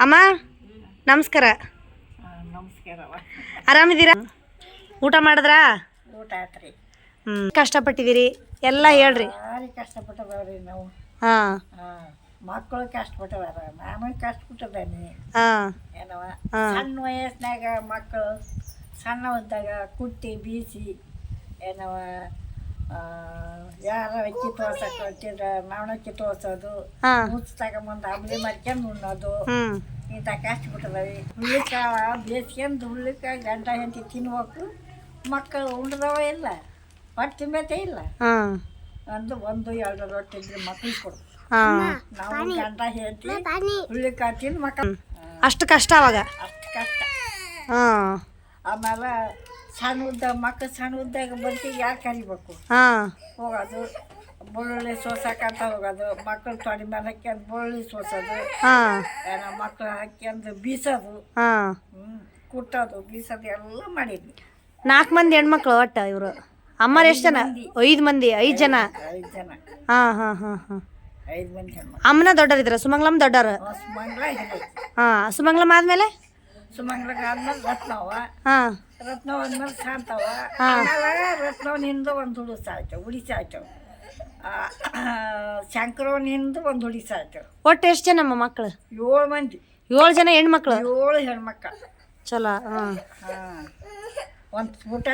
ಅಮ್ಮ ನಮಸ್ಕಾರ. ಆರಾಮಿದ್ದೀರಾ? ಊಟ ಮಾಡಿದ್ರಾ? ಊಟ ಆತ್ರಿ ಹ್ಞೂ ಕಷ್ಟಪಟ್ಟಿದ್ದೀರಿ. ಎಲ್ಲ ಹೇಳ್ರಿ. ಭಾರಿ ಕಷ್ಟಪಟ್ಟದವ್ರಿ ನಾವು? ಹಾಂ. ಹಾಂ. ಮಕ್ಕಳು ಕಷ್ಟಪಟ್ಟದಾರ ನಾನು ಕಷ್ಟಪಟ್ಟದೇನಿ ಹಾಂ. ಏನವ. ಸಣ್ಣ ವಯಸ್ಸಿನಾಗ ಮಕ್ಕಳು ಸಣ್ಣವಿದ್ದಾಗ ಕುಟ್ಟಿ ಬೀಸಿ ಏನವ? ಯಾರ ಅಕ್ಕಿ ತೋರ್ಸಕ್ಕೆ ಹೊಟ್ಟಿದ್ರೆ ನವಣಕ್ಕಿ ತೋರ್ಸೋದು ಹಾಂ. ಮುಚ್ಚ ತಗೊಂಬಂದು ಅಂಬ್ಲಿ ಮಾಡ್ಕೊಂಡು ಉಣ್ಣೋದು. ಇಂಥ ಇಂಥ ಕಷ್ಟಪಟ್ಟದವಿ ಹುಳ್ಳಿಕಾಳ ಬೇಸ್ಕೊಂಡು ಹುಳ್ಳಿಕ ಗಂಡ ಹೆಂಡತಿ ತಿನ್ಬೇಕು. ಮಕ್ಕಳು ಉಂಡ್ದವ ಇಲ್ಲ ಹೊಟ್ಟೆ ತಿಂಬತ್ತೆ ಇಲ್ಲ. ಅಂದು ಒಂದು ಒಂದು ಎರಡು ರೊಟ್ಟಿ ಇದ್ರೆ ಮಕ್ಳಿಗೆ ಕೊಡು. ಹಾಂ. ನಾವು ಗಂಡ ಹೆಂಡತಿ ಹುಳ್ಳಿಕಾಳು ತಿಂದು ಮಕ್ಕಳು ಅಷ್ಟು ಕಷ್ಟ ಅವಾಗ. ಅಷ್ಟು ಕಷ್ಟ. ಹಾಂ. ಆಮೇಲೆ ಸಣ್ಣ ಉದ್ದ ಮಕ್ಕಳು ಸಣ್ಣ ಉದ್ದಾಗ ಬಂತಿಗೆ ಯಾರು ಕರಿಬೇಕು? ಹಾಂ. ಹೋಗೋದು ಬೆಳ್ಳುಳ್ಳಿ ಸೋಸಕ್ಕಂತ ಹೋಗೋದು ಮಕ್ಕಳು ತೊಡೆ ಮೇಲೆ ಹಾಕ್ಯಂದು ಬುರುಳ್ಳಿ ಸೋಸೋದು ಹಾಂ. ಏನೋ ಮಕ್ಕಳು ಹಾಕ್ಯಂದು ಬೀಸೋದು ಹಾಂ. ಹ್ಞೂ ಕುಟ್ಟೋದು ಬೀಸೋದು ಎಲ್ಲ ಮಾಡಿದ್ವಿ. ನಾಲ್ಕು ಮಂದಿ ಹೆಣ್ಮಕ್ಳು ಒಟ್ಟು ಇವರು. ಅಮ್ಮರು ಎಷ್ಟು ಜನ? ಐದು ಮಂದಿ. ಐದು ಜನ. ಐದು ಜನ. ಹಾಂ ಹಾಂ ಹಾಂ ಹಾಂ. ಐದು ಮಂದಿ ಹೆಣ್ಮಕ್ಳು. ಅಮ್ಮನ ದೊಡ್ಡರಿದ್ರ? ಸುಮಂಗ್ಲಮ್ಮ ಹಾ ಹಿರಿಯ ಹಾಂ ಸುಮಂಗ್ಲಮ್ಮ ಆದಮೇಲೆ? ಸುಮಂಗ್ಲಗ ಆದ್ಮೇಲೆ ರತ್ನವ ಹಾಂ ರತ್ನವ ಆದ್ಮೇಲೆ ಶಾಂತವ. ಆಮೇಲೆ ರತ್ನವನಿಂದ ಒಂದು ಹುಡುಸ ಆಯ್ತು ಉಡಿಸ ಆಯ್ತು ಶಂಕರವನಿಂದ ಒಂದು ಹುಡಿಸ ಆಯ್ತು ಒಟ್ಟು ಎಷ್ಟು ಜನ ಮಕ್ಕಳು ಏಳು ಮಂದಿ. ಏಳು ಜನ ಹೆಣ್ಮಕ್ಳು? ಏಳು ಹೆಣ್ಮಕ್ಳು. ಚಲೋ ಹಾಂ. ಒಂದು ಊಟ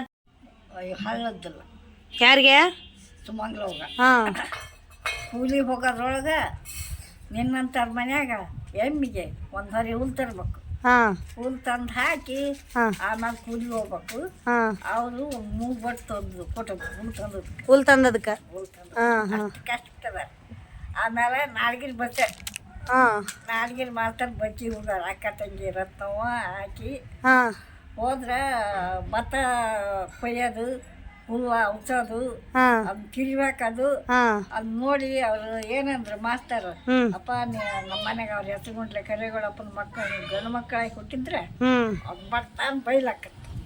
ಹಳ್ಳದ್ದಿಲ್ಲ. ಯಾರಿಗೆ? ಸುಮಂಗ್ಲವಾಗ. ಹಾಂ. ಕೂಲಿ ಹೋಗೋದ್ರೊಳಗೆ ನಿನ್ನಂಥವ್ರ ಮನ್ಯಾಗ ಎಮ್ಮಿಗೆ ಒಂದು ಹೊರೆ ಹುಲ್ ತರ್ಬೇಕು. ಹುಲ್ ತಂದು ಹಾಕಿ ಆಮೇಲೆ ಕೂಲಿ ಹೋಗ್ಬೇಕು. ಅವರು ಮೂಗ್ ಬಟ್ ತಂದು ಕೊಟ್ಟದ್ದು ಹುಲ್ ತಂದದ್ದು ಹುಲ್ ತಂದದಕ್ಕೆ ಹುಲ್ ತಂದು ಹಾಂ ಹಾಂ. ಕಷ್ಟ ಆಮೇಲೆ ನಾಡ್ಗಿಲ್ ಬಚ್ಚೆ ಹಾಂ. ನಾಡ್ಗಿಲ್ ಮಾಡ್ತಾರೆ ಬಚ್ಚಿ ಹೋಗಾರ ಅಕ್ಕ ತಂಗಿ ರತ್ನವ ಹಾಕಿ ಹೋದ್ರೆ ಭತ್ತ ಕೊಯ್ಯೋದು. ಹೂವು ಉಚ್ಚೋದು ಹಾಂ. ಅದು ಅದ್ ಹಾಂ. ಅದು ನೋಡಿ ಅವರು ಏನಂದ್ರು ಮಾಸ್ತರ್ ಅಪ್ಪ ನಮ್ಮ ಮನೆಗೆ ಅವ್ರು ಎತ್ತುಗುಂಟ್ಲೆ ಕರೆಗಳಪ್ಪನ ಮಕ್ಕಳು ಗಂಡು ಮಕ್ಕಳಾಗಿ ಹುಟ್ಟಿದ್ರೆ ಹ್ಞೂ ಬರ್ತಾನ್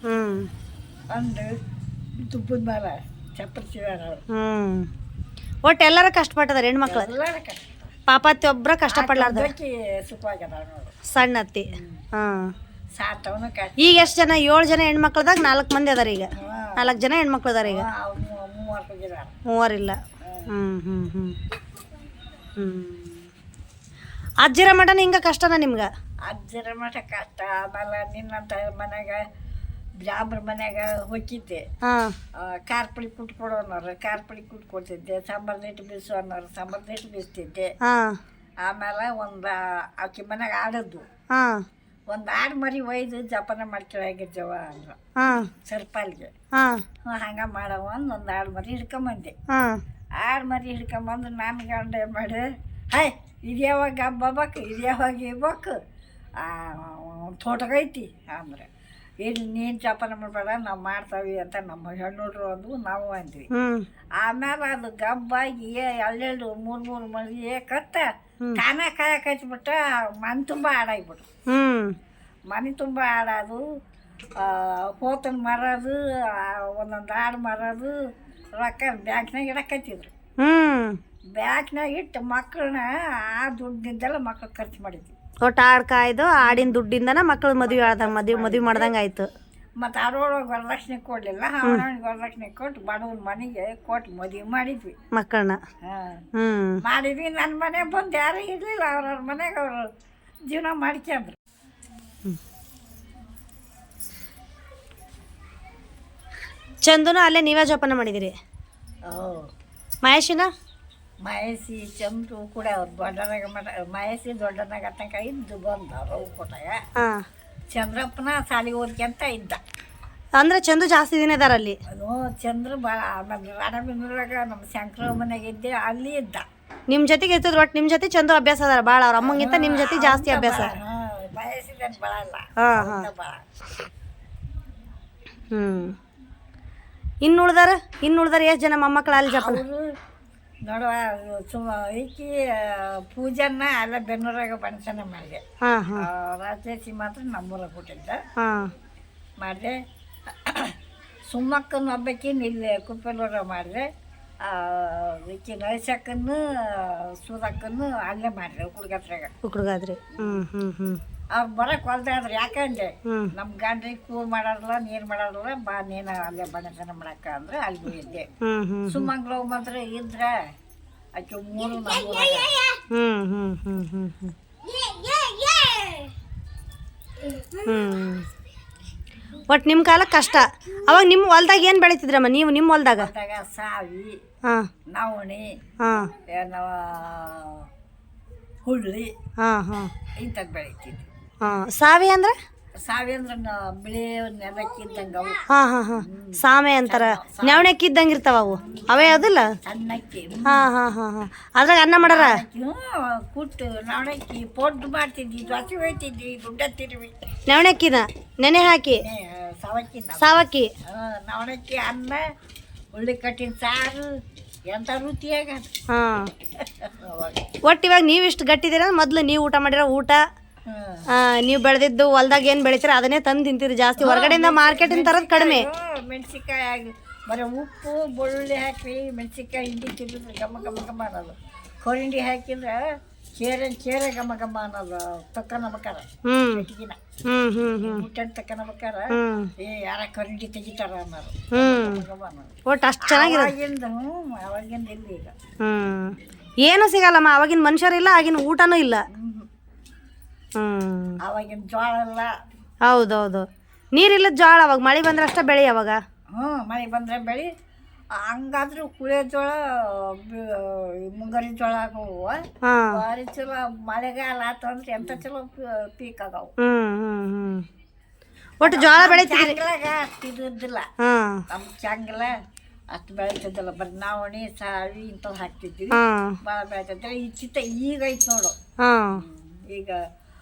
ಹ್ಞೂ ಅಂದು ತುಪ್ಪದ ಮೇಲೆ ಚಪ್ಪರ್ಸಿದಾರ ಅವ್ರು. ಒಟ್ಟು ಎಲ್ಲರ ಕಷ್ಟಪಟ್ಟದಾರೆ ಹೆಣ್ಮಕ್ಳು? ಎಲ್ಲರ ಕಷ್ಟ ಪಾಪತ್ತಿ ಒಬ್ಬರ ಕಷ್ಟಪಡ್ಲಾರ್ದ ಸುಖವಾಗ್ಯದ ನೋಡು. ಸಣ್ಣ ಅತ್ತಿ ಹಾಂ. ಸಾತವನು ಕಷ್ಟ ಈಗ ಎಷ್ಟು ಜನ? ಏಳು ಜನ ಹೆಣ್ಮಕ್ಳದಾಗ ನಾಲ್ಕು ಮಂದಿ ಅದಾರ ಈಗ. ನಾಲ್ಕು ಜನ ಹೆಣ್ಮಕ್ಳು ಅದಾರ ಈಗ. ಮೂವರು ಹೋಗಿದಾರ. ಮೂವರಿಲ್ಲ ಹ್ಞೂ ಹ್ಞೂ ಹ್ಞೂ ಹ್ಞೂ ಅಜ್ಜಿರ ಮಠನ ಹಿಂಗೆ ಕಷ್ಟನ ನಿಮ್ಗೆ? ಅಜ್ಜಿರ ಮಠ ಕಷ್ಟ. ಆಮೇಲೆ ನಿನ್ನಂತ ಮನ್ಯಾಗ ಜಾಬ್ರ ಮನ್ಯಾಗ ಹೋಗಿದ್ದೆ. ಕಾರ್ಪಳಿ ಕುಟ್ಕೊಡು ಅನ್ನೋರು ಕಾರ್ಪಳಿ ಪುಡಿ ಕುಟ್ಕೊಡ್ತಿದ್ದೆ ಸಾಂಬಾರ್ ನೀಟು ಬೀಸು ಅನ್ನೋರು ಸಾಂಬಾರ್ ನೀಟು ಬೀಸ್ತಿದ್ದೆ. ಆಮೇಲೆ ಒಂದು ಆಕೆ ಮನ್ಯಾಗ ಆಡದ್ದು ಒಂದು ಆಡು ಮರಿ ಒಯ್ದು ಜಪನ ಮಾಡ್ಕೊಳಾಗಿದ್ದವ ಅಂದ್ರು. ಹಾಂ. ಸರ್ಪಾಲ್ಗೆ. ಹಾಂ. ಹ್ಞೂ ಹಂಗೆ ಮಾಡವ ಅಂದ್ ಒಂದು ಆಡು ಮರಿ ಹಿಡ್ಕೊಂಬಂದೆ. ಹಾಂ. ಆಡು ಮರಿ ಹಿಡ್ಕೊಂಬಂದು ನಾನು ಗಂಡ ಏನು ಮಾಡಿದೆ? ಹೈ ಬಬಕ್ ಯಾವಾಗ ಹಬ್ಬಬೇಕು ಇದು ಯಾವಾಗ ಇರ್ಬೇಕು ತೋಟಗೈತಿ ಅಂದ್ರೆ. ಇಲ್ಲಿ ನೀನು ಜಪನ ಮಾಡಬೇಡ ನಾವು ಮಾಡ್ತಾವಿ ಅಂತ ನಮ್ಮ ಹೆಣ್ಣುಡ್ರು ಅಂದ್ವು ನಾವು ಅಂದ್ವಿ. ಆಮೇಲೆ ಅದು ಗಬ್ಬಾಗಿ ಎರಡೆರಡು ಮೂರು ಮೂರು ಮರಿ ಕತ್ತ ಕಾನ ಕಾಯಕ್ಕೆ ಹಚ್ಚಿಬಿಟ್ಟು ಮನೆ ತುಂಬ ಆಡಾಗ್ಬಿಟ್ಟು ಹ್ಞೂ ಮನೆ ತುಂಬ ಹಾಡೋದು ಹೋತನ ಮರದು ಒಂದೊಂದು ಹಾಡು ಮರದು ರೊಕ್ಕ ಬ್ಯಾಂಕ್ನಾಗ ಇಡಕತ್ತಿದ್ರು. ಹ್ಞೂ ಬ್ಯಾಂಕ್ನಾಗ ಇಟ್ಟು ಮಕ್ಕಳನ್ನ ಆ ದುಡ್ಡಿಂದೆಲ್ಲ ಮಕ್ಳು ಖರ್ಚು ಮಾಡಿದ್ವಿ. ಒಟ್ಟು ಹಾಡು ಕಾಯ್ದು ಆಡಿನ ದುಡ್ಡಿಂದನ ಮಕ್ಳು ಮದುವೆ ಆಡ್ದಂಗೆ ಮದುವೆ ಮದುವೆ ಮಾಡ್ದಂಗೆ ಆಯ್ತು. ಮತ್ತು ಅರೋಳು ವರದಕ್ಷಿಣೆ ಕೊಡಲಿಲ್ಲ. ಅವನಿಗೆ ವರದಕ್ಷಿಣೆ ಕೊಟ್ಟು ಬಡವನ ಮನೆಗೆ ಕೊಟ್ಟು ಮದುವೆ ಮಾಡಿದ್ವಿ. ಮಕ್ಕಳನ್ನ. ಮಾಡಿದ್ವಿ ನನ್ನ ಮನೆಗೆ ಬಂದು ಯಾರೂ ಇರಲಿಲ್ಲ. ಅವ್ರವ್ರ ಮನೆಗೆ ಅವರು ಜೀವನ ಮಾಡ್ಕೊಂಡ್ರು ಚಂದುನು ಅಲ್ಲೇ ನೀವೇ ಜೋಪಾನ ಮಾಡಿದಿರಿ? ಓ ಮಹೇಶಿನ? ಮಹೇಶಿ ಚಂದು ಕೂಡ ಅವ್ರು ದೊಡ್ಡನಾಗ ಮಟ ಮಹೇಶಿ ದೊಡ್ಡನಾಗ ತನಕ ಇದ್ದು ಬಂದ ಅವ್ರು ಕೊಟ್ಟಾಗ. ಚಂದ್ರಪ್ಪನ ಸಾಲಿ ಓದ್ಕೊಂತ ಇದ್ದ. ಅಂದ್ರೆ ಚಂದು ಜಾಸ್ತಿ ದಿನ ಇದ್ದಾರೆ ಅಲ್ಲಿ ಅದು ಚಂದ್ರ ಭಾಳ ಆಮೇಲೆ ರಾಣಬಿಂದ್ರಾಗ ನಮ್ಮ ಶಂಕರ ಮನೆಗೆ ಇದ್ದೆ ಅಲ್ಲಿ ಇದ್ದ. ನಿಮ್ಮ ಜೊತೆಗೆ ಇರ್ತದ್ರು ಒಟ್ಟು ನಿಮ್ಮ ಜೊತೆ ಚಂದು ಅಭ್ಯಾಸ ಅದಾರ ಭಾಳ ಅವ್ರ ಅಮ್ಮಂಗಿಂತ ನಿಮ್ಮ ಜೊತೆ ಜಾಸ್ತಿ ಅಭ್ಯಾಸ. ಮಹೇಶಿದ ಭಾಳ ಇಲ್ಲ ಹಾಂ ಹಾಂ. ಭಾಳ ಹ್ಞೂ ಇನ್ನು ಉಳ್ದಾರ? ಇನ್ನು ಉಳ್ದಾರ ಎಷ್ಟು ಜನ ಮೊಮ್ಮಕ್ಕಳು ಅಲ್ಲಿ ಜಪ್ಪ ಅವರು ನೋಡುವ ಸುಮ ಈಕಿ ಪೂಜನ್ನ ಅಲ್ಲ ಬೆನ್ನೂರಾಗ ಬಣಸನ ಮಾಡಿದೆ. ರಾಜೇಶಿ ಮಾತ್ರ ನಮ್ಮೂರಾಗ ಹುಟ್ಟಿದ್ದ. ಮಾಡಿದೆ. ಸುಮ್ಮಕ್ಕನ ಒಬ್ಬಕ್ಕಿನ ಇಲ್ಲಿ ಕುಪ್ಪೆಲೂರ ಮಾಡಿದೆ. ಈಕಿ ನೈಸಕ್ಕನ್ನು ಸೂದಕ್ಕನ್ನು ಅಲ್ಲೇ ಮಾಡಿದೆ ಹುಡುಗಾದ್ರಾಗ ಹುಡುಗಾದ್ರಿ ಹ್ಞೂ ಹ್ಞೂ ಹ್ಞೂ ಅವ್ರು ಬರಕ್ ಹೊಲ್ದಾದ್ರೆ ಯಾಕಂದೆ ಹ್ಞೂ ನಮ್ಮ ಗಂಡ್ರಿಗೆ ಕೂ ಮಾಡಲ್ಲ ನೀರು ಮಾಡಲ್ಲ ಬಾ ನೀನು ಅಲ್ಲೇ ಬಣ್ಣತನ ಮಾಡಕ ಅಂದ್ರೆ ಅಲ್ಲಿ ಇದ್ದೆ ಹ್ಞೂ ಹ್ಞೂ ಸುಮಂಗ್ಲ ಮಾತ್ರ ಇದ್ರ ಆಕೆ ಮೂರು ಒಟ್ ನಿಮ್ ಕಾಲ ಹ್ಞೂ ಹ್ಞೂ ಹ್ಞೂ ಹ್ಞೂ ಒಟ್ಟು ನಿಮ್ಮ ಕಾಲಕ್ಕೆ ಕಷ್ಟ. ಅವಾಗ ನಿಮ್ಮ ಹೊಲ್ದಾಗ ಏನು ಬೆಳಿತಿದ್ರಮ್ಮ ನೀವು ನಿಮ್ಮ ಹೊಲ್ದಾಗ? ಹೊಲ್ದಾಗ ಸಾವಿ ಹಾಂ. ನವಣಿ ಹಾಂ. ಏನವ ಹುಳ್ಳಿ ಹಾಂ ಹಾಂ. ಇಂಥದ್ದು ಬೆಳಿತಿದ್ವಿ. ಹಾಂ ಸಾವಿ ಅಂದ್ರೆ? ಸಾವಿ ಅಂದ್ರೆ ನ- ಬಿಳಿ ನೆಲಕ್ಕಿದ್ದಂಗೆ ಅವು. ಹಾಂ ಹಾಂ ಹಾಂ. ಸಾಮೆ ಅಂತಾರ. ನವಣೆಕ್ಕಿ ಇದ್ದಂಗೆ ಇರ್ತಾವ ಅವು? ಅವೇ ಅದಿಲ್ಲ? ಹಾ ಹಾಂ ಹಾಂ ಹಾಂ ಹಾಂ. ಅದ್ರಾಗ ಅನ್ನ ಮಾಡಾರ? ಕುಟ್ಟು ನವಣಕ್ಕಿ ಪೊಟ್ಟು ಮಾಡ್ತಿದ್ವಿ ದೋಸೆ ಹೋಯ್ತಿದ್ವಿ ಗುಡ್ಡ ತಿರುವಿ ನವಣಕ್ಕಿನ ನೆನೆ ಹಾಕಿ? ಸಾವಕ್ಕಿ? ಸಾವಕ್ಕಿ ನವಣಕ್ಕಿ ಅನ್ನ ಉಳ್ಳಿ ಕಟ್ಟಿನ ಸಾರು ಎಂತ ರುಚಿಯಾಗ ಹಾಂ. ಒಟ್ಟಿವಾಗ ಒಟ್ಟು ಇವಾಗ ನೀವು ಇಷ್ಟು ಗಟ್ಟಿದ್ದೀರ ಮೊದಲು ನೀವು ಊಟ ಮಾಡಿರೋ ಊಟ. ನೀವು ಬೆಳೆದಿದ್ದು ಹೊಲ್ದಾಗ ಏನು ಬೆಳಿತೀರ ಅದನ್ನೇ ತಂದು ತಿಂತೀರಿ ಜಾಸ್ತಿ. ಹೊರಗಡೆಯಿಂದ ಮಾರ್ಕೆಟಿಂದ ತರೋದು ಕಡಿಮೆ. ಮೆಣಸಿನ್ಕಾಯಿ ಆಗಿ ಬರೀ ಉಪ್ಪು ಬೆಳ್ಳುಳ್ಳಿ ಹಾಕಿ ಮೆಣಸಿನ್ಕಾಯಿ ಹಿಂಡಿ ತಿಂದಿದ್ರೆ ಘಮ ಘಮ ಘಮ ಅನ್ನೋದು. ಕೊರಿಂಡಿ ಹಾಕಿದ್ರೆ ಚೇರೆ ಚೇರೆ ಘಮ ಘಮ ಅನ್ನೋದು. ತಕ್ಕ ಹ್ಞೂ ಬೆಟ್ಟಿಗಿನ ಹ್ಞೂ ಹ್ಞೂ ನಮಕಾರ ಏ ಯಾರ ಕೊರಿಂಡಿ ತೆಗಿತಾರ ಅನ್ನೋದು. ಒಟ್ಟು ಅಷ್ಟು ಚೆನ್ನಾಗಿದೆ ಅವಾಗಿಂದ ಹ್ಞೂ ಅವಾಗಿಂದ ಇಲ್ಲ ಈಗ? ಏನೂ ಸಿಗಲ್ಲಮ್ಮ ಅವಾಗಿನ ಮನುಷ್ಯರಿಲ್ಲ ಆಗಿನ ಊಟನೂ ಇಲ್ಲ. ಅವಾಗಿನ ಜೋಳ ಎಲ್ಲ. ಹೌದೌದು. ನೀರಿಲ್ಲ ಜೋಳ ಅವಾಗ ಮಳೆ ಬಂದ್ರೆ ಅಷ್ಟೇ ಬೆಳೆ ಅವಾಗ? ಹ್ಞೂ ಮಳೆ ಬಂದರೆ ಬೆಳೆ. ಹಂಗಾದ್ರೂ ಕುಳೆ ಜೋಳ ಮುಂಗಾರಿ ಜೋಳ ಆಗವು. ಭಾರಿ ಚಲೋ ಮಳೆಗಾಲ ಆತಂದ್ರೆ ಎಂತ ಚಲೋ ಪೀಕ್ ಆಗವು ಒಟ್ಟು ಜೋಳ ಬೆಳೆ ಚಂಗ್ಲಾಗ ಅಷ್ಟು ಇದ್ದಿದ್ದಿಲ್ಲ ಹಾಂ. ನಮ್ಮ ಚಂಗ್ಲ ಅಷ್ಟು ಬೆಳಿತಿದ್ದಿಲ್ಲ. ಬರೀ ನಾವಣಿ ಸಾವಿ ಇಂಥವು ಹಾಕ್ತಿದ್ವಿ. ಭಾಳ ಬೆಳಿತಿದ್ರೆ ಈ ಚಿತ್ತ ಈಗ ಐತೆ ನೋಡು. ಈಗ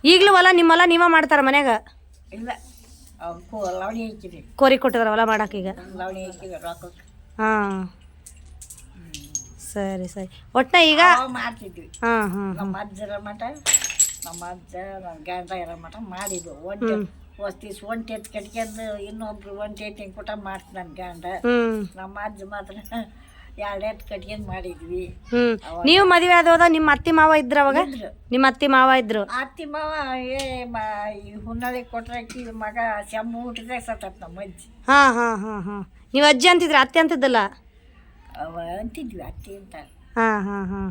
ಈಗಲೂ ಹೊಲ ನಿಮ್ಮ ಹೊಲ ನೀವೇ ಮಾಡ್ತಾರ ಮನ್ಯಾಗ? ಇಲ್ಲ. ಅವ್ನ್ ಕೂ ಲವಣಿ ಹಾಕಿದ್ವಿ ಕೋರಿ ಕೊಟ್ಟಿದ್ರ ಹೊಲ ಮಾಡಕ್ಕೀಗ ಲವಣಿ ಹಾಕಿದ್ವಿ ರೊಕ್ಕಕ್ಕೆ ಹಾಂ. ಸರಿ ಸರಿ. ಒಟ್ಟ ಈಗ? ಮಾಡ್ತಿದ್ವಿ. ಹಾಂ ಹಾಂ ನಮ್ಮ ಅಜ್ಜರ ಮಠ ನಮ್ಮ ಅಜ್ಜ ನಮ್ಮ ಗಂಡ ಇರೋ ಮಠ ಮಾಡಿದ್ವು ಒಂಟೆ ವಸ್ತಿ ಒಂಟೆ ಎತ್ತು ಕಟ್ಕೊಂಡು ಇನ್ನೊಬ್ರು ಒಂಟೆ ಎತ್ತಿನ ಕೂಟ ಮಾಡ್ತು ನನ್ನ ಗಂಡ. ಹ್ಞೂ ನಮ್ಮ ಅಜ್ಜ ಮಾತ್ರ ಎರಡು ಎತ್ತು ಕಟ್ಕೊಂಡು ಮಾಡಿದ್ವಿ. ಹ್ಞೂ ನೀವು ಮದುವೆ ಆದೋದ ನಿಮ್ಮ ಅತ್ತಿ ಮಾವ ಇದ್ರ ಅವಾಗ? ಇದ್ರು. ನಿಮ್ಮ ಅತ್ತಿ ಮಾವ ಇದ್ರು? ಅತ್ತಿ ಮಾವ ಏ ಮ ಈ ಹುನ್ನಳಿ ಕೊಟ್ರೆ ಮಗ ಸೆಮ್ಮು ಊಟದಾಗ ಸತ್ತತ್ ನಮ್ಮ ಅಜ್ಜಿ. ಹಾ ಹಾ ಹಾ ಹಾಂ. ನೀವು ಅಜ್ಜಿ ಅಂತಿದ್ರ ಅತ್ತೆ ಅಂತಿದ್ದಲ್ಲ? ಅವ ಅಂತಿದ್ವಿ ಅತ್ತಿ ಅಂತ ಹಾ ಹಾ ಹಾ.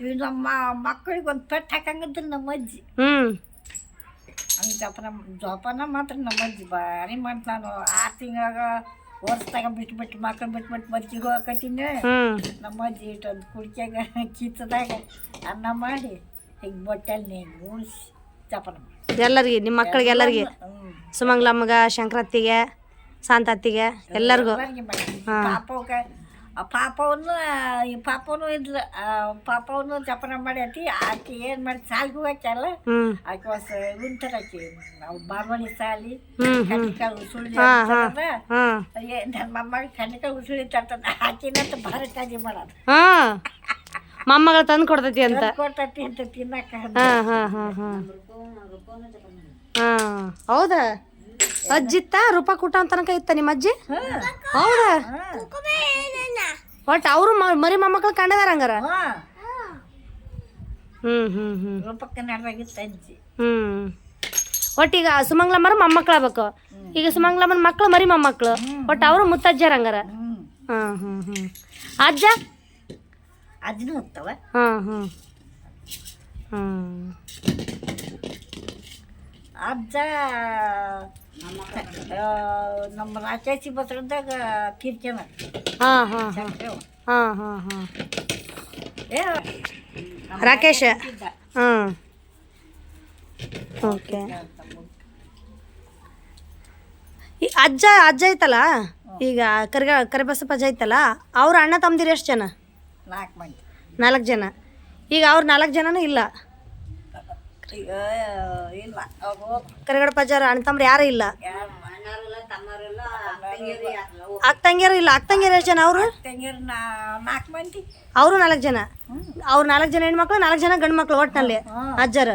ಇವ್ ನಮ್ಮ ಮಕ್ಕಳಿಗೆ ಒಂದು ಪೆಟ್ಟು ಹಾಕಂಗಿದ್ರು ನಮ್ಮ ಅಜ್ಜಿ. ಹ್ಮ್. ಹಂಗೆ ಜೋಪಾನ ಜೋಪಾನ ಮಾತ್ರ ನಮ್ಮ ಅಜ್ಜಿ ಭಾರಿ ಮಾಡ್ತಾನು. ಆರು ತಿಂಗಳಾಗ ವರ್ಷದಾಗ ಬಿಟ್ಟು ಬಿಟ್ಟು ಮಕ್ಕಳು ಬಿಟ್ಟು ಬಿಟ್ಟು ಮಜ್ಜಿಗೆ ಹೋಗಕತ್ತೀನಿ. ನಮ್ಮ ಅಜ್ಜಿ ಇಟ್ಟೊಂದು ಕುಡಿಕ್ಯಾಗ ಕಿತ್ತದಾಗ ಅನ್ನ ಮಾಡಿ ಹಿಂಗೆ ಬೊಟ್ಟಲ್ಲಿ ನೀನು ಉಣಿಸಿ ಜೋಪಾನ ಮಾಡಿ. ಎಲ್ಲರಿಗೆ ನಿಮ್ಮ ಮಕ್ಕಳಿಗೆ ಎಲ್ಲರಿಗೆ. ಸುಮಂಗ್ಲಮ್ಮಗ ಶಂಕರತ್ತಿಗೆ ಶಾಂತತ್ತಿಗೆ ಎಲ್ಲರಿಗೂ. ಹಾಂ. ಪಾಪವನ್ನು ಈ ಪಾಪನು ಇದ್ಲು ಪಾಪ ಪಾಪವನ್ನು ಜಪನ ಮಾಡಿ ಆತಿ ಆಕಿ ಏನು ಮಾಡಿ ಸಾಲಿಗೆ ಹೋಗಕ್ಕೆಲ್ಲ ಆಕೆ ಹೊಸ ಉಂಟರಾಕಿ ನಾವು ಬಾರ್ಮಣಿ ಸಾಲಿ ಕಡ್ಲಿಕಾಯಿ ಉಸುಳಿ ಹಾಂ ಹಾಂ ಅಂತಾರಲ್ಲ, ಹಾಂ. ಏ ನನ್ನ ಮೊಮ್ಮಗ ಕಡ್ಲಿಕಾಯಿ ಉಸುಳಿ ತರ್ತದ ಆಕಿನಂತ ಭಾರಿ ಕಾಜಿ ಮಾಡೋದು. ಮಮ್ಮಗಳು ತಂದು ಕೊಡ್ತೈತಿ ಅಂತ. ಕೊಡ್ತೈತಿ ಅಂತ ತಿನ್ನಕ ಹಾಂ ಹಾಂ ಹಾಂ ಹಾಂ. ಹಾಂ. ಹೌದಾ? ಅಜ್ಜಿತ್ತ ರೂಪಾಯಿ ಕೊಟ್ಟ ತನಕ ಇತ್ತ ನಿಮ್ಮ ಅಜ್ಜಿ? ಹೌದಾ? ಒಟ್ಟು ಅವರು ಮರಿ ಮೊಮ್ಮಕ್ಳು ಕಂಡದಾರ ಹಂಗಾರ? ಹ್ಮ್ ಹ್ಮ್ ಹ್ಞೂ ಹ್ಮ್ ಹ್ಞೂ ಒಟ್ಟು ಈಗ ಸುಮಂಗ್ಲಮ್ಮರ ಮೊಮ್ಮಕ್ಳು ಆಗ್ಬೇಕು. ಈಗ ಸುಮಂಗ್ಲಮ್ಮನ ಮಕ್ಳು ಮರಿ ಮೊಮ್ಮಕ್ಳು. ಒಟ್ಟು ಅವರು ಮುತ್ತಜ್ಜಾರ ಹಂಗಾರ. ಹ್ಮ್. ಹಾಂ ಹ್ಞೂ ಹ್ಞೂ ಅಜ್ಜ? ಅಜ್ಜನೂ ಹೋಗ್ತವ ಹಾಂ ಹ್ಞೂ ಹ್ಞೂ ಅಜ್ಜ ನಮ್ಮ ರಾಚಾಸಿ ಬತ್ರದಾಗ ಕಿರ್ಕೆನ ಹಾಂ ಹಾಂ ಹಾಂ. ಹಾಂ ಹಾಂ ಹಾಂ. ರಾಕೇಶ. ಹಾಂ. ಓಕೆ. ಈ ಅಜ್ಜ ಅಜ್ಜ ಐತಲ್ಲ? ಈಗ ಕರಿಗ ಕರಿಬಸಪ್ಪ ಅಜ್ಜ ಐತಲ್ಲ? ಅವ್ರ ಅಣ್ಣ ತಮ್ಮದಿರು ಎಷ್ಟು ಜನ? ನಾಲ್ಕು ಮಂದಿ. ನಾಲ್ಕು ಜನ. ಈಗ ಅವ್ರು ನಾಲ್ಕು ಜನನೂ ಇಲ್ಲ. ಈಗ ಇಲ್ಲ. ಕರಿಗಡಪ್ಪ ಅಜ್ಜಾರ ಅಣ್ಣ ಯಾರು ಇಲ್ಲ? ಯಾರು ಅಣ್ಣಾರಿಲ್ಲ ತಮ್ಮರಿಲ್ಲ ಅಕ್ಕ ತಂಗಿಯರು ಇಲ್ಲ. ಅಕ್ಕ ತಂಗಿಯರು ಎಷ್ಟು ಜನ ಅವರು? ತಂಗಿಯರು ನಾಲ್ಕು ಮಂದಿ. ಅವರು ನಾಲ್ಕು ಜನ. ಅವ್ರು ನಾಲ್ಕು ಜನ ಹೆಣ್ಮಕ್ಳು ನಾಲ್ಕು ಜನ ಗಂಡು ಮಕ್ಳು ಒಟ್ಟಿನಲ್ಲಿ ಅಜ್ಜರ.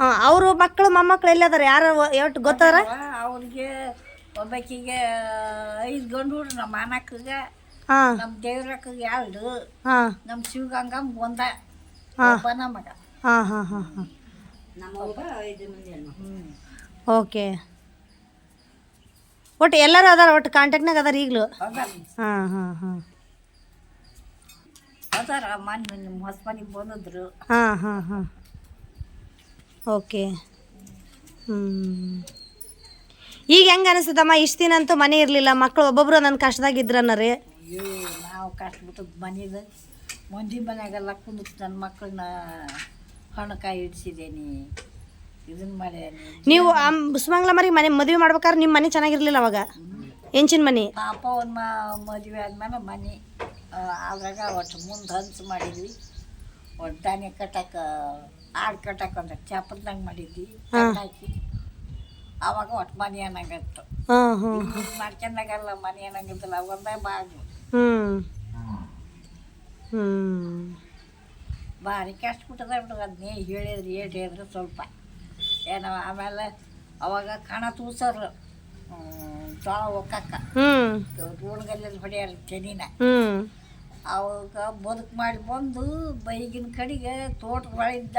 ಹಾಂ ಅವರು ಮಕ್ಕಳು ಮೊಮ್ಮಕ್ಳು ಎಲ್ಲದಾರ? ಯಾರು ಎಷ್ಟು ಗೊತ್ತಾರ? ಅವ್ರಿಗೆ ಒಬ್ಬಾಕಿಗೆ ಐದು ಗಂಡು ಹುಡ್ರು ನಮ್ಮ ಅಣ್ಣಕ್ಕಗೆ ಹಾಂ. ನಮ್ಮ ದೇವ್ರಕ್ಕ ಯಾವ್ದು ಹಾಂ. ನಮ್ಮ ಶಿವಗಂಗಮ್ಮ ಒಂದ. ಹಾ. ಒಬ್ಬನ ಮಗ. ಹಾಂ ಹಾಂ ಹಾಂ ಹಾಂ. ಓಕೆ ಒಟ್ಟು ಎಲ್ಲರೂ ಅದಾರ ಒಟ್ಟು ಕಾಂಟ್ಯಾಕ್ಟ್ನಾಗ ಅದಾರ ಈಗಲೂ? ಹಾಂ ಹಾಂ ಹಾಂ. ಅದಾರ ಮೊನ್ನೆ ನಿಮ್ಮ ಹೊಸ ಮನೆಗೆ ಬಂದಿದ್ರು. ಹಾಂ ಹಾಂ ಹಾಂ. ಓಕೆ ಹ್ಞೂ ಈಗ ಹೆಂಗೆ ಅನಿಸ್ತದಮ್ಮ ಇಷ್ಟು ದಿನ ಅಂತೂ ಮನೆ ಇರಲಿಲ್ಲ ಮಕ್ಕಳು ಒಬ್ಬೊಬ್ರು ನನ್ನ ಕಷ್ಟದಾಗ ಇದ್ರನ್ನರಿ ಅಯ್ಯೋ ನಾವು ಕಷ್ಟಬಿಟ್ಟದ ಮನೇದು ಮಂದಿ ಮನೆಯಾಗೆಲ್ಲ ಕುಂದಿತ್ತು ನನ್ನ ಮಕ್ಕಳನ್ನ ಹಣಕಾಯಿ ಇಡ್ಸಿದೇನಿ ಇದನ್ನ ಮಾಡ್ಯಾನಿ ನೀವು ಸುಮಂಗ್ಲ ಮರಿ ಮನೆ ಮದುವೆ ಮಾಡ್ಬೇಕಾದ್ರೆ ನಿಮ್ಮ ಮನೆ ಚೆನ್ನಾಗಿರ್ಲಿಲ್ಲ ಅವಾಗ? ಹೆಂಚಿನ ಮನೆ? ಪಾಪ ಒಂದು ಮದುವೆ ಆದ್ಮೇಲೆ ಮನೆ ಆದಾಗ ಅದ್ರಾಗ ಒಟ್ಟು ಮುಂದೆ ಹಂಚು ಮಾಡಿದ್ವಿ. ಒಟ್ಟು ದಾನಿ ಕಟ್ಟಕ್ಕ ಆಡು ಕಟ್ಟಕ್ಕೆ ಒಂದು ಚಪಲ್ದಂಗೆ ಮಾಡಿದ್ವಿ ಹಾಕಿ ಅವಾಗ ಒಟ್ಟು ಮನೆ ಅನ್ನಂಗಿತ್ತು. ಮಾಡ್ಕೊಂಡಾಗೆಲ್ಲ ಮನೆ ಅನ್ನಂಗಿದ್ದಿಲ್ಲ ಒಂದೇ ಬಾಗಿಲು. ಹ್ಞೂ ಹ್ಞೂ ಭಾರಿ ಕಷ್ಟ ಬಿಟ್ಟದ ಬಿಡು ಅದನ್ನೇ ಹೇಳಿದ್ರು ಏಟ್ ಹೇಳಿದ್ರು ಸ್ವಲ್ಪ. ಏನೋ ಆಮೇಲೆ ಅವಾಗ ಕಣ ತೂಸರು. ತೊಳ ಒಕ್ಕಕ್ಕ ರೋಡ್ಗಲ್ಲಿ ಹೊಡೆಯಾರ ತೆನಿನ. ಅವಾಗ ಬದುಕು ಮಾಡಿ ಬಂದು ಬೈಗಿನ ಕಡೆಗೆ ತೋಟ ಒಳಗಿದ್ದ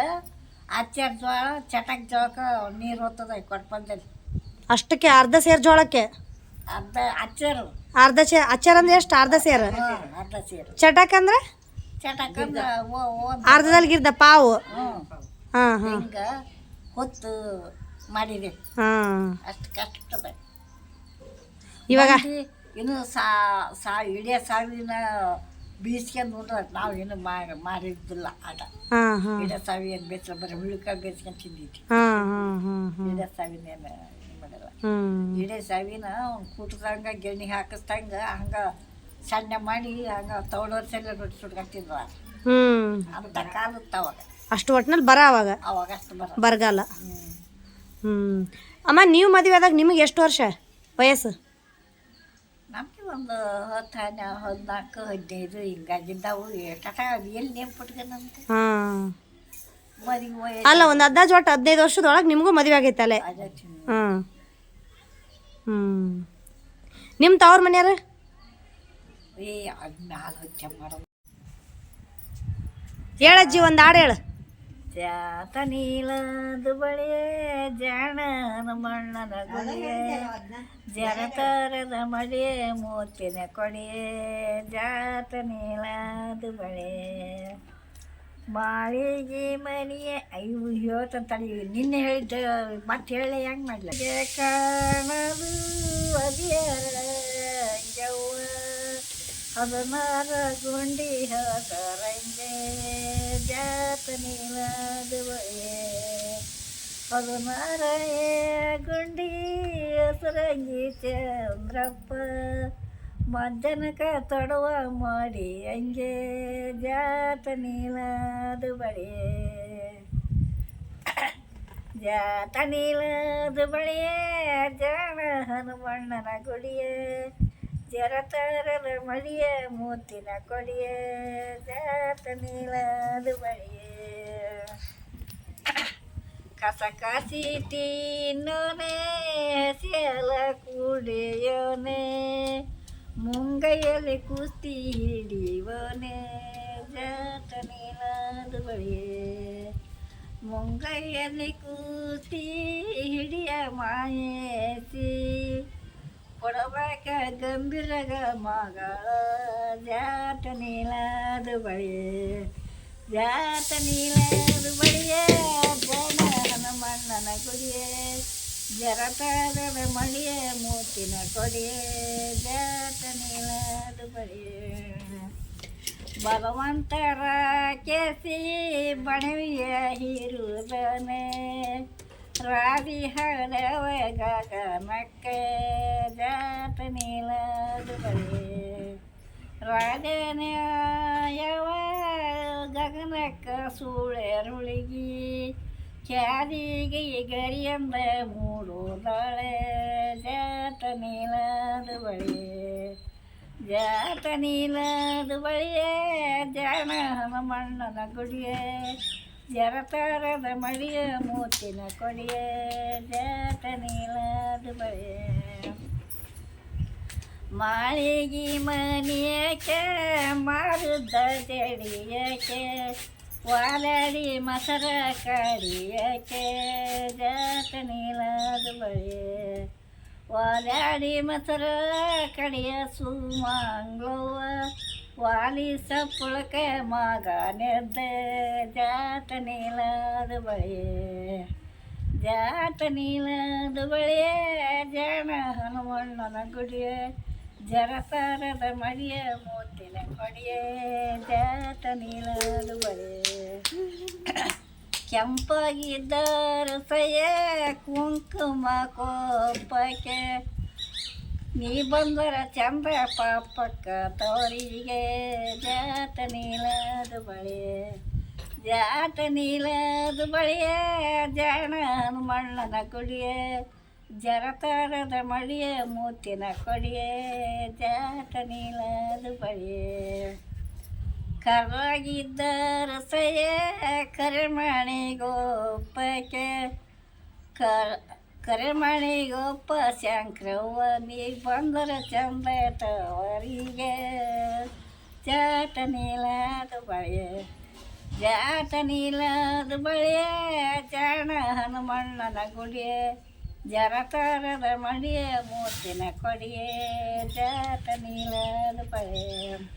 ಅಚ್ಚರ್ ಜೋಳ ಚಟಕ್ ಜೋಳಕ್ಕೆ ನೀರು ಹೋಗ್ತದ ಕೊಟ್ಪಂದಲ್ಲಿ ಅಷ್ಟಕ್ಕೆ ಅರ್ಧ ಸೇರು ಜೋಳಕ್ಕೆ? ಅರ್ಧ ಅಚ್ಚರು ಅರ್ಧ ಚೇ ಅಚ್ಚರ್ ಅಂದ್ರೆ ಎಷ್ಟು? ಅರ್ಧ ಸೇರು? ಅರ್ಧ ಸೇರು. ಚಟಕ್ ಅಂದ್ರೆ? ಅರ್ಧದಲ್ಲಿ ಗಿರ್ದ ಪಾವು. ಹ್ಞೂ. ಹಾಂ ಹಾಂ. ಹಿಂಗೆ ಹೊತ್ತು ಮಾಡಿದೆ. ಹಾಂ. ಅಷ್ಟು ಕಷ್ಟದ. ಇವಾಗ ಇನ್ನು ಸಾ ಸಾ ಇಡೀ ಸಾವಿನ ಬೀಸ್ಕೊಂಡು ಉಂಡ್ರೆ ನಾವು ಏನು ಮಾಡಿದ್ದಿಲ್ಲ ಆಟ ಇಡೀ ಸಾವಿ ಏನು ಬೇಸ ಬರೀ ಹುಳ್ಕಾಯಿ ಬೇಸ್ಕೊಂಡು ತಿಂದಿದ್ವಿ. ಇಡೀ ಸಾವಿನ ಏನು ಇದು ಮಾಡಲ್ಲ. ಇಡೀ ಸಾವಿನ ಕೂಟದಂಗ ಗೆಣ್ಣಿ ಹಾಕಿಸ್ದಂಗ ಹಂಗೆ ಸಣ್ಣ ಮಾಡಿ ಹಂಗೆ ತೌಡೋರ್ಸೆಲ್ಲ ರೊಟ್ಟಿ ಸುಡ್ಕಟ್ಟಿದ್ವ ಅಂತ ಕಾಲತ್ತು ಅವಾಗ. ಅಷ್ಟು ಒಟ್ಟಿನಲ್ಲಿ ಬರ ಅವಾಗ. ಅವಾಗ ಅಷ್ಟು ಬರ. ಬರಗಾಲ. ಹ್ಞೂ ಅಮ್ಮ ನೀವು ಮದುವೆ ಆದಾಗ ನಿಮಗೆ ಎಷ್ಟು ವರ್ಷ ವಯಸ್ಸು? ನಮಗೆ ಒಂದು ಹತ್ತು ಹನ್ನೆ ಹದಿನಾಲ್ಕು ಹದಿನೈದು ಹಿಂಗಾಗಿದ್ದಾವು ಎಲ್ಲಿ ನೆನ್ಪಿಟ್ಕೊಂಡಂತೆ ಹಾಂ. ಮದುವೆ ವಯಸ್ಸು. ಅಲ್ಲ ಒಂದು ಅಂದಾಜು ಒಟ್ಟು ಹದಿನೈದು ವರ್ಷದೊಳಗೆ ನಿಮಗೂ ಮದುವೆ ಆಗೈತೆ ಹ್ಮ್ ಹ್ಮ್ ಚಿನ್ನ. ಹಾಂ ಹ್ಞೂ ನಿಮ್ಮ ತವ್ರ ಮನೆಯಾರ? ಏ ಅದು ಮ್ಯಾಲ ಹಚ್ಚ ಹೇಳಜ್ಜಿ ಒಂದು ಹಾಡು ಹೇಳು. ಜಾತ ನೀಲದ ಬಳೆ ಜಾಣನ ಮಣ್ಣನ ಗುಡಿಯೇ ಜನತಾರದ ಮಳೆ ಮೂತಿನ ಕೊಡಿಯೇ ಜಾತ ನೀಲದ ಬಳೆ. ಮಾಳಿಗೆ ಮನೆಯೇ ಅಯ್ಯೋ ಹೇಳ್ತಂತಾಳೆ ನಿನ್ನೆ ಹೇಳಿದ್ದ ಮತ್ತೆ ಹೇಳಿ ಹೆಂಗೆ ಮಾಡಲಿ? ಕಾಣದು ಜವ್ವ ಹದಿನಾರ ಗುಂಡಿ ಹಸರಂಗೆ ಜಾತ ನೀಲದ ಬಳೆ ಹದಿನಾರ ಗುಂಡಿ ಹಸರಂಗಿ ಚಂದ್ರಪ್ಪ ಮಧ್ಯಾಹ್ನಕ ತೊಡುವ ಮಾಡಿ ಹಂಗೆ ಜಾತ ನೀಲದ ಬಳೆ ಜಾತ ನೀಲದ ಬಳೆಯೇ ಜಾಣ ಹನುಮಣ್ಣನ ಗುಡಿಯೇ ಜರತರದ ಮಳಿಯ ಮೂತಿನ ಕೊಡಿಯೇ ಜಾತ ನೀಲದ ಬಳೆಯೇ ಕಸ ಕಾಸಿ ತಿನ್ನೋನೆ ಹಸಿಯಲ ಕುಡಿಯೋನೆ ಮುಂಗೈಯಲ್ಲಿ ಕುಸ್ತಿ ಹಿಡಿಯೋನೆ ಜಾತ ನೀಲದ ಬಳಿಯೇ ಮುಂಗೈಯಲ್ಲಿ ಕೂತಿ ಹಿಡಿಯ ಮಾಯೇಸಿ ಕೊಡಬೇಕ ಗಂಭೀರಗ ಮಗಳ ಜಾತ ನೀಲದ ಬಳಿ ಜಾತ ನೀಲದ ಬಳಿಯೇ ಜನ ಹನುಮಣ್ಣನ ಗುಡಿಯೇ ಜರತಾರದ ಮಳಿಯ ಮೂತಿನ ಕೊಡಿಯೇ ಜಾತ ನೀಲದ ಬಳಿಯೇ ಭಗವಂತರ ಕೇಸಿ ಬಣವಿಯ ಹಿರುದನೆ ರಾವಿ ಹಳವ ಗಗನಕ್ಕೆ ಜಾತ ನೀಲದ ಬಳಿ ರಾಜನ್ಯಾಯವ ಗಗನಕ್ಕ ಸುಳೆರುಳಿಗಿ ಕ್ಯಾದಿಗೆ ಗರಿಯಂದ ಮೂಡುದಳೆ ಜಾತ ನೀಲದ ಬಳಿ ಜಾತ ನೀಲದ ಬಳಿಯೇ ಜಾಣ ಹನುಮಣ್ಣನ ಗುಡಿಯೇ ಜರತಾರದ ಮಳಿಯ ಮೂತಿನ ಕೊಡಿಯೇ ಜಾತ ನೀಲದ ಬಳಿಯೇ ಮಾಳಿಗೆ ಮನಿಯಕ್ಕೆ ಮಾರುದ ಜಡಿಯಕ್ಕೆ ವಾಲಾಡಿ ಮಸರ ಕಡಿಯಕ್ಕೆ ಜಾತ ನೀಲಾದ ಬಳಿ ವಾಲಾಡಿ ಮಸರ ಕಡಿಯ ವಾಲಿ ಮಾಗ ನೆದ್ದ ಜಾತ ನೀಲಾದ ಬಳಿ ಜಾತ ನೀಲಾದ ಬಳಿಯೇ ಜನ ಹನುಮಣ್ಣನ ಗುಡಿಯ. ಜರಸಾರದ ಮಡಿಯ, ಮೂತಿನ ಕೊಡಿಯೇ, ಜಾತ ನೀಲಾದ ಬಳಿ ಕೆಂಪಾಗಿದ್ದ ರಸಯ, ಕುಂಕುಮ ಕೋಪಕ್ಕೆ. ನೀ ಬಂದರ ಚಂದ ಪಾಪಕ್ಕ ತೋರಿಗೆ ಜಾತ ನೀಲದು ಬಳಿ. ಜಾತ ನೀಲದು ಬಳಿಯ, ಜಾಣ ಹನುಮಣ್ಣನ ಕುಡಿಯ. ಜರತಾರದ ಮಳಿಯ ಮೂತಿನ ಕೊಡಿಯ, ಜಾತ ನೀಲದು ಬಳಿಯೇ. ಕರ್ರಾಗಿದ್ದ ರಸಯ ಕರೆಮಣಿ ಗೋಪಕ್ಕೆ. ಕರ್ ಕರೆಮಣಿ ಗೋಪ ಶಂಕ್ರವ್ವ ನೀ ಬಂದರ ಚಂದ ತವರಿಗೆ ಜಾಟ ನೀಲಾದ ಬಳೆ ಜಾಟ ನೀಲಾದ ಬಳೆಯ, ಜಾಣ ಹನುಮಣ್ಣನ ಗುಡಿಯೇ. ಜರತಾರದ ಮಡಿಯ ಮೂರ್ತಿನ ಕೊಡಿಯೇ, ಜಾಟ ನೀಲಾದ ಬಸವಣ್ಣ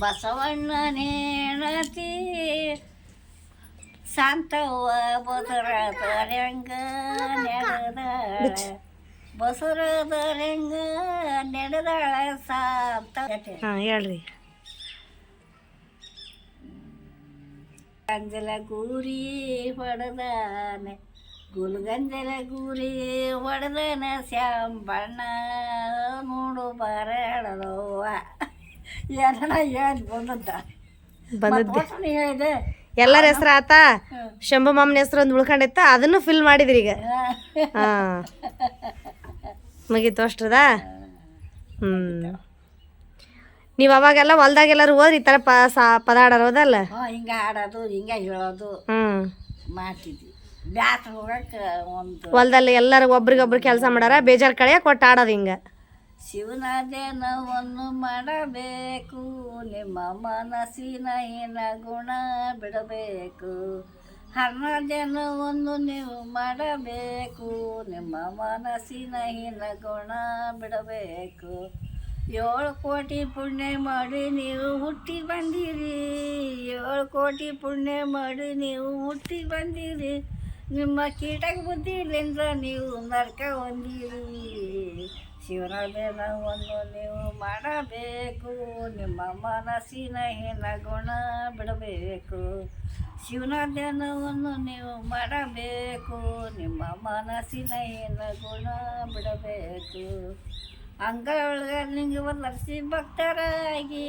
ಬಸವಣ್ಣನೇಣತಿ ಶಾಂತವ್ವ ಬಸರದ ರಂಗ ನೆಡದಾಳ ಬಸರದ ರಂಗ ನೆಡದಾಳ ಸಾಂತ ಹಾಂ ಹೇಳ್ರಿ. ಗಂಜಲ ಗೂರಿ ಹೊಡೆದಾನೆ. ಗುಲ್ಗಂಜಲ ಗೂರಿ ಹೊಡೆದನ. ಶ್ಯಾಂಬಣ್ಣ ನೋಡು ಬರಡದವ್ವ ಏನ ಹೇಳಿ ಬಂದದ್ದ? ಬಂದದ್ದೆ. ಹೇಳಿದೆ. ಎಲ್ಲರ ಹೆಸರು ಆತ? ಶಂಭು ಮಾಮನ ಹೆಸರು ಒಂದು ಉಳ್ಕೊಂಡಿತ್ತ ಅದನ್ನು ಫಿಲ್ ಮಾಡಿದ್ರಿ ಈಗ. ಹಾಂ. ಮುಗೀತು ಅಷ್ಟ್ರದ ಹ್ಮ್. ನೀವು ಅವಾಗೆಲ್ಲ ಹೊಲ್ದಾಗೆಲ್ಲರೂ ಹೋದ್ರಿ ಈ ಥರ ಪ ಸಾ ಪದ ಆಡೋರು ಹೋದಲ್ಲ ಹಿಂಗೆ ಆಡೋದು ಹಿಂಗೆ ಹೇಳೋದು. ಮಾಡ್ತಿದ್ವಿ. ಒಂದು ಹೊಲ್ದಲ್ಲಿ ಎಲ್ಲರೂ ಒಬ್ರಿಗೊಬ್ರು ಕೆಲಸ ಮಾಡಾರ ಬೇಜಾರು ಕಳೆಯ ಕೊಟ್ಟು ಆಡೋದು ಹಿಂಗೆ. ಶಿವನ ಧ್ಯಾನವನ್ನು ಮಾಡಬೇಕು. ನಿಮ್ಮ ಮನಸ್ಸಿನ ಹೀನ ಗುಣ ಬಿಡಬೇಕು. ಹಣ ಧ್ಯಾನವನ್ನು ನೀವು ಮಾಡಬೇಕು. ನಿಮ್ಮ ಮನಸ್ಸಿನ ಹೀನ ಗುಣ ಬಿಡಬೇಕು. ಏಳು ಕೋಟಿ ಪುಣ್ಯ ಮಾಡಿ ನೀವು ಹುಟ್ಟಿ ಬಂದಿರಿ. ಏಳು ಕೋಟಿ ಪುಣ್ಯ ಮಾಡಿ ನೀವು ಹುಟ್ಟಿ ಬಂದಿರಿ. ನಿಮ್ಮ ಕೀಟಕ ಬುದ್ಧಿಲಿಂದ ನೀವು ನರ್ಕ ಹೊಂದಿರಿ. ಶಿವನ ನಾವನ್ನು ನೀವು ಮಾಡಬೇಕು. ನಿಮ್ಮ ಮನಸ್ಸಿನ ಹೀನ ಗುಣ ಬಿಡಬೇಕು. ಶಿವನ ಧ್ಯಾನವನ್ನು ನೀವು ಮಾಡಬೇಕು. ನಿಮ್ಮ ಮನಸ್ಸಿನ ಹೀನ ಗುಣ ಬಿಡಬೇಕು. ಅಂಗ ಒಳಗ ನಿಂಗೆ ಒಲ್ಲರ್ಸಿ ಭಕ್ತರಾಗಿ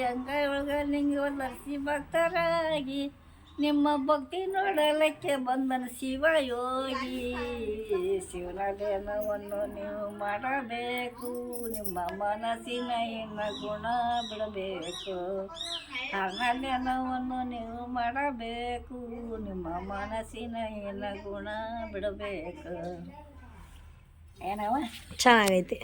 ಅಂಗ ಒಳಗ ನಿಂಗೆ ಒಲ್ಲರ್ಸಿ ಭಕ್ತರಾಗಿ. ನಿಮ್ಮ ಭಕ್ತಿ ನೋಡಲಕ್ಕೆ ಬಂದನ ಶಿವ ಯೋಗಿ ಶಿವನ ಧ್ಯಾನವನ್ನು ನೀವು ಮಾಡಬೇಕು? ನಿಮ್ಮ ಮನಸ್ಸಿನ ಇನ್ನ ಗುಣ ಬಿಡಬೇಕು. ಹಣ ಧ್ಯಾನವನ್ನು ನೀವು ಮಾಡಬೇಕು? ನಿಮ್ಮ ಮನಸ್ಸಿನ ಇನ್ನ ಗುಣ ಬಿಡಬೇಕು. ಏನವ ಚೆನ್ನಾಗೈತಿ.